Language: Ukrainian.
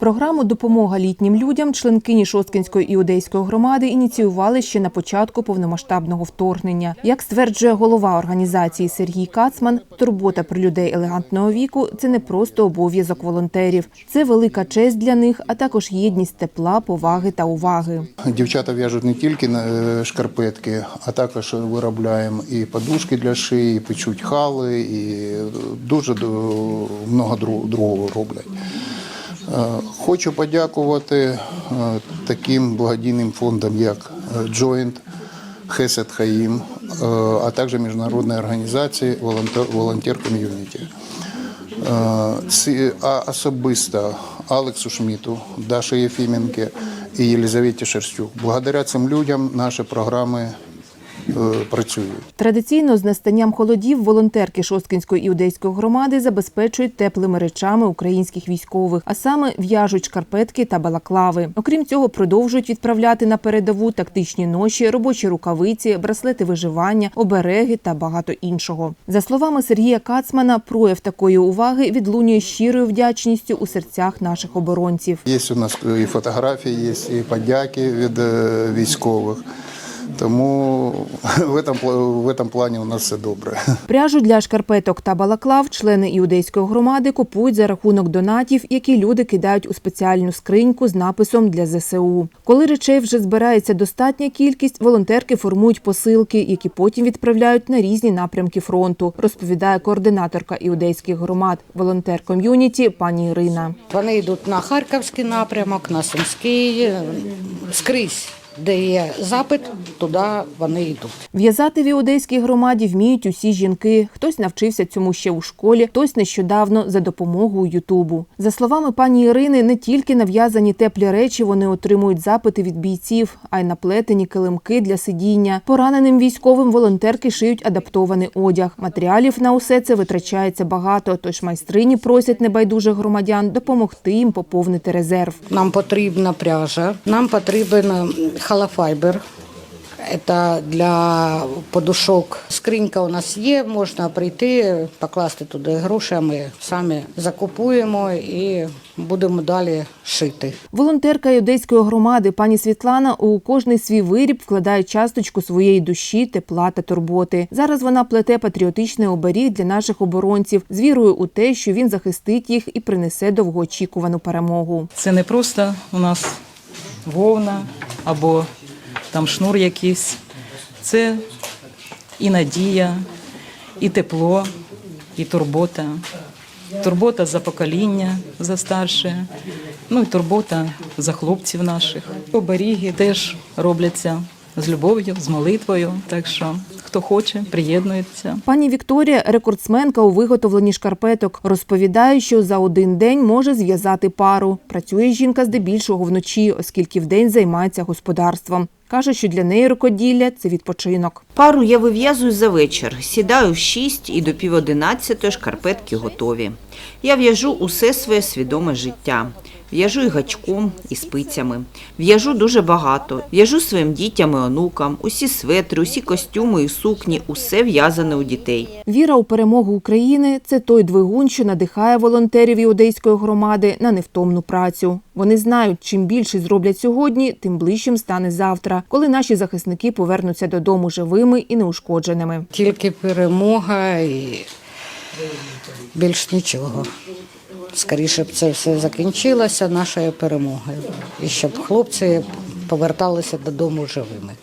Програму Допомога літнім людям членкині Шосткинської іудейської громади ініціювали ще на початку повномасштабного вторгнення. Як стверджує голова організації Сергій Кацман, турбота про людей елегантного віку це не просто обов'язок волонтерів, це велика честь для них, а також єдність тепла, поваги та уваги. Дівчата в'яжуть не тільки е, шкарпетки, а також виробляємо і подушки для шиї, і печуть хали, і дуже дру- другого роблять. Е, Хочу подякувати е, таким благодійним фондам, як е, Joint, Хесед Хаїм, а також міжнародної організації «Волонтер- Ком'юніті. А особисто Алексу Шміту, Даші Єфіменке і Єлизаветі Шерстюк. Благодаря цим людям наші програми працюють. Традиційно з настанням холодів волонтерки Шосткинської іудейської громади забезпечують теплими речами українських військових, а саме в'яжуть шкарпетки та балаклави. Окрім цього, продовжують відправляти на передову тактичні ноші, робочі рукавиці, браслети виживання, обереги та багато іншого. За словами Сергія Кацмана, прояв такої уваги відлунює щирою вдячністю у серцях наших оборонців. Є у нас і фотографії, є і подяки від е, військових. Тому в этом, в этом плані у нас все добре. Пряжу для шкарпеток та балаклав члени іудейської громади купують за рахунок донатів, які люди кидають у спеціальну скриньку з написом для ЗСУ. Коли речей вже збирається достатня кількість, волонтерки формують посилки, які потім відправляють на різні напрямки фронту, розповідає координаторка іудейських громад, волонтер ком'юніті пані Ірина. Вони йдуть на Харківський напрямок, на Сумський, е, скрізь, де є запит, туди вони йдуть. В'язати в іудейській громаді вміють усі жінки. Хтось навчився цьому ще у школі, хтось нещодавно за допомогою Ютубу. За словами пані Ірини, не тільки нав'язані теплі речі вони отримують запити від бійців, а й наплетені килимки для сидіння. Пораненим військовим волонтерки шиють адаптований одяг. Матеріалів на усе це витрачається багато. Тож майстрині просять небайдужих громадян допомогти їм поповнити резерв. Нам потрібна пряжа, нам потрібен халафайбер. Це для подушок. Скринька у нас є, можна прийти, покласти туди гроші, а ми самі закупуємо і будемо далі шити. Волонтерка юдейської громади пані Світлана у кожний свій виріб вкладає часточку своєї душі, тепла та турботи. Зараз вона плете патріотичний оберіг для наших оборонців з вірою у те, що він захистить їх і принесе довгоочікувану перемогу. Це не просто у нас вовна або там шнур якийсь. Це і надія, і тепло, і турбота. Турбота за покоління, за старше, ну і турбота за хлопців наших. Оберіги теж робляться з любов'ю, з молитвою. Так що хто хоче, приєднується. Пані Вікторія, рекордсменка у виготовленні шкарпеток, розповідає, що за один день може зв'язати пару. Працює жінка здебільшого вночі, оскільки вдень займається господарством. Каже, що для неї рукоділля це відпочинок. Пару я вив'язую за вечір. Сідаю в 6 і до пів одинадцятої шкарпетки готові. Я в'яжу усе своє свідоме життя. В'яжу і гачком, і спицями. В'яжу дуже багато. В'яжу своїм дітям і онукам. Усі светри, усі костюми і сукні, усе в'язане у дітей. Віра у перемогу України це той двигун, що надихає волонтерів іудейської громади на невтомну працю. Вони знають, чим більше зроблять сьогодні, тим ближчим стане завтра, коли наші захисники повернуться додому живими і неушкодженими. Тільки перемога і більш нічого. Скоріше б це все закінчилося нашою перемогою. І щоб хлопці поверталися додому живими.